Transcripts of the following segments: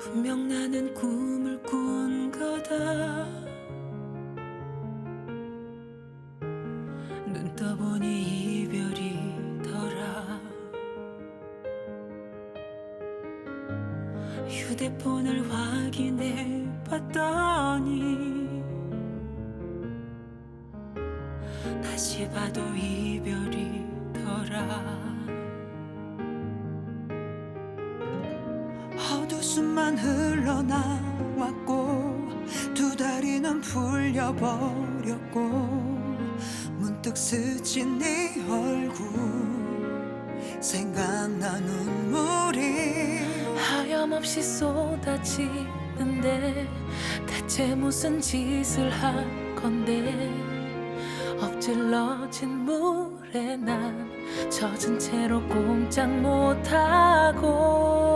분명 나는 꿈을 꾼 거다. 눈 떠보니 이별이더라. 휴대폰을 확인해 봤더니 다시 봐도 이별이더라 헛웃음만 흘러나왔고 두 다리는 풀려버렸고 문득 스친 네 얼굴 생각나 눈물이 하염없이 쏟아지는데 대체 무슨 짓을 한 건데? 엎질러진 물에 난 젖은 채로 꼼짝 못하고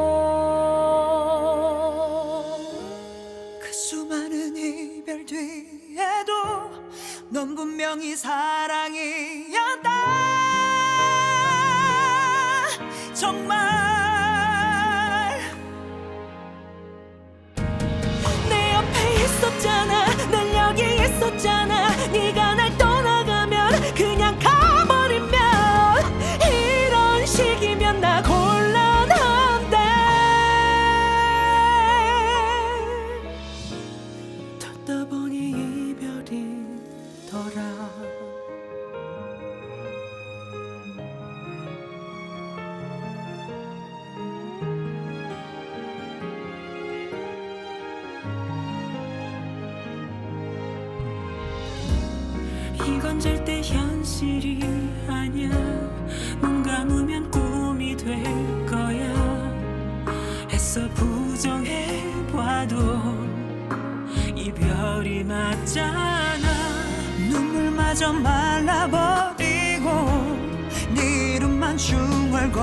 넌 분명히 사랑이었다. 정말 이건 절대 현실이 아니야. 눈 감으면 꿈이 될 거야. 애써 부정해봐도 이별이 맞잖아. 눈물마저 말라버리고 네 이름만 중얼거리고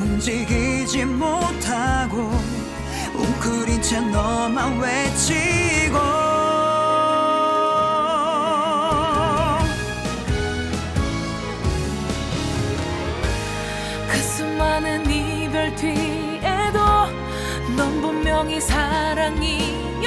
움직이지 못하고 웅크린 채 너만 외치 많은 이별 뒤에도 넌 분명히 사랑이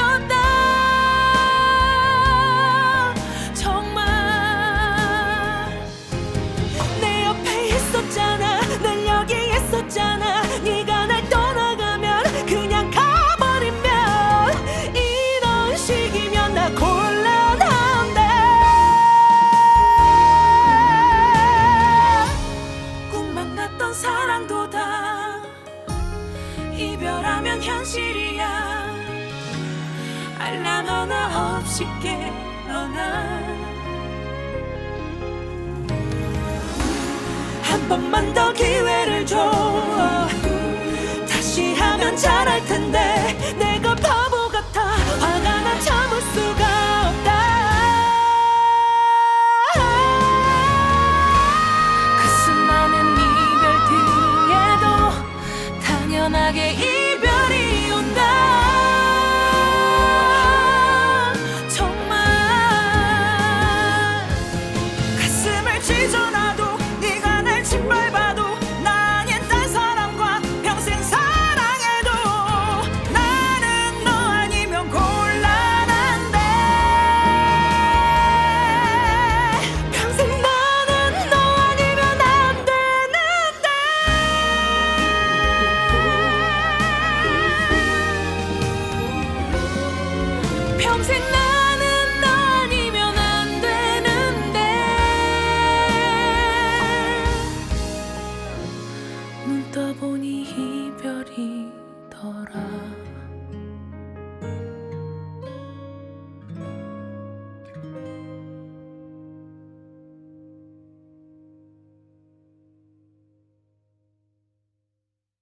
이별하면 현실이야. 알람 하나 없이 깨어나. 한 번만 더 기회 평생 나는 아니면 안 되는데. 눈 떠보니 이별이더라.